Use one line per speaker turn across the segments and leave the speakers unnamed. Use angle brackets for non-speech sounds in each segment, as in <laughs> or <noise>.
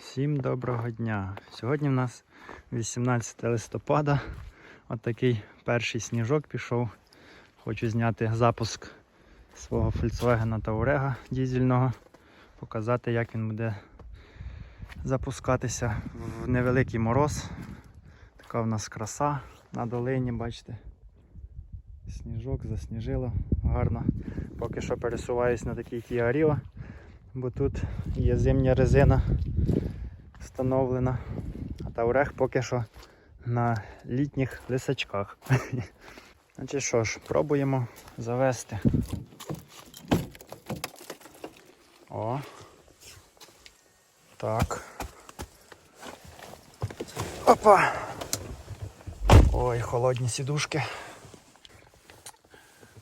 Всім доброго дня! Сьогодні в нас 18 листопада. От такий перший сніжок пішов. Хочу зняти запуск свого Volkswagen Touareg дізельного, показати, як він буде запускатися в невеликий мороз. Така в нас краса на долині, бачите. Сніжок засніжило гарно. Поки що пересуваюсь на такій Kia Rio, бо тут є зимня резина встановлена. А Таурех поки що на літніх лисачках. <laughs> Значить що ж, пробуємо завести. О. Так. Опа! Ой, холодні сідушки.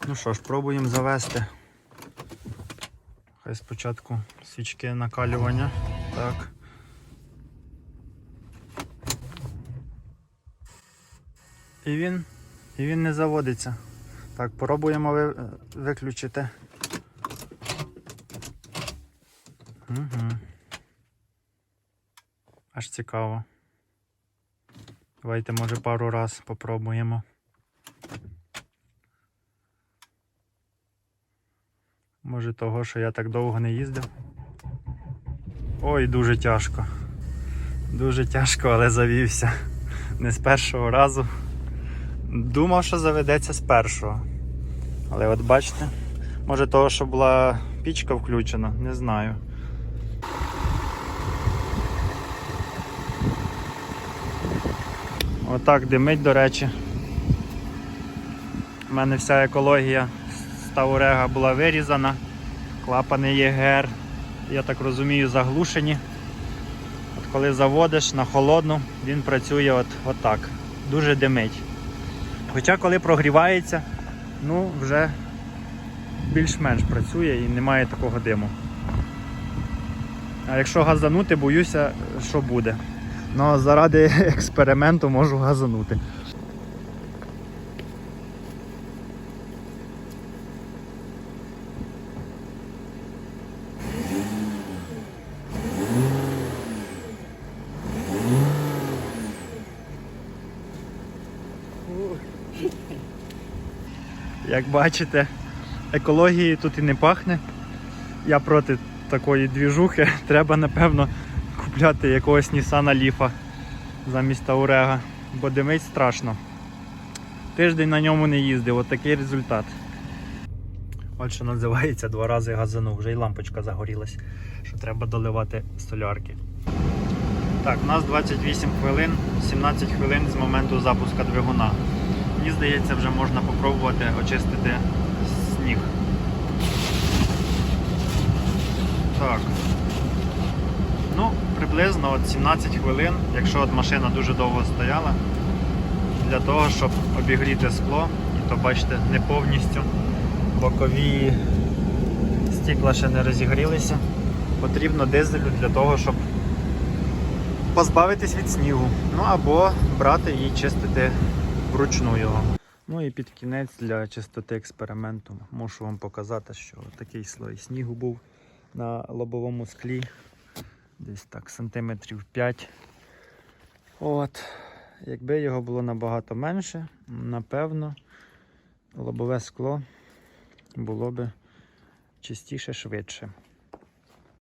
Ну що ж, пробуємо завести. Хай спочатку свічки накалювання. Так. І він, і він не заводиться. Так, пробуємо ви, виключити. Угу. Аж цікаво. Давайте, може, пару раз попробуємо. Може того, що я так довго не їздив. Ой, дуже тяжко. Дуже тяжко, але завівся. Не з першого разу. Думав, що заведеться з першого. Але от бачите, може того, що була пічка включена, не знаю. Отак димить, до речі. У мене вся екологія з Таурега була вирізана. Клапани ЄГР, я так розумію, заглушені. От коли заводиш на холодну, він працює от, от так. Дуже димить. Хоча коли прогрівається, ну вже більш-менш працює і немає такого диму. А якщо газанути, боюся, що буде. Ну заради <laughs> експерименту можу газанути. Як бачите, екології тут і не пахне. Я проти такої двіжухи. Треба, напевно, купляти якогось Nissan Leaf замість Таурега, бо димить страшно. Тиждень на ньому не їздив, от такий результат. От що називається два рази газанув, вже й лампочка загорілась, що треба доливати солярки. Так, у нас 28 хвилин, 17 хвилин з моменту запуска двигуна. Здається, вже можна попробувати очистити сніг. Так. Ну, приблизно от 17 хвилин, якщо от машина дуже довго стояла, для того, щоб обігріти скло, і то бачите, не повністю бокові стікла ще не розігрілися. Потрібно дизелю для того, щоб позбавитись від снігу. Ну або брати і чистити вручну його. Ну і під кінець для чистоти експерименту можу вам показати, що такий слой снігу був на лобовому склі. Десь так сантиметрів 5. От. Якби його було набагато менше, напевно, лобове скло було би чистіше швидше.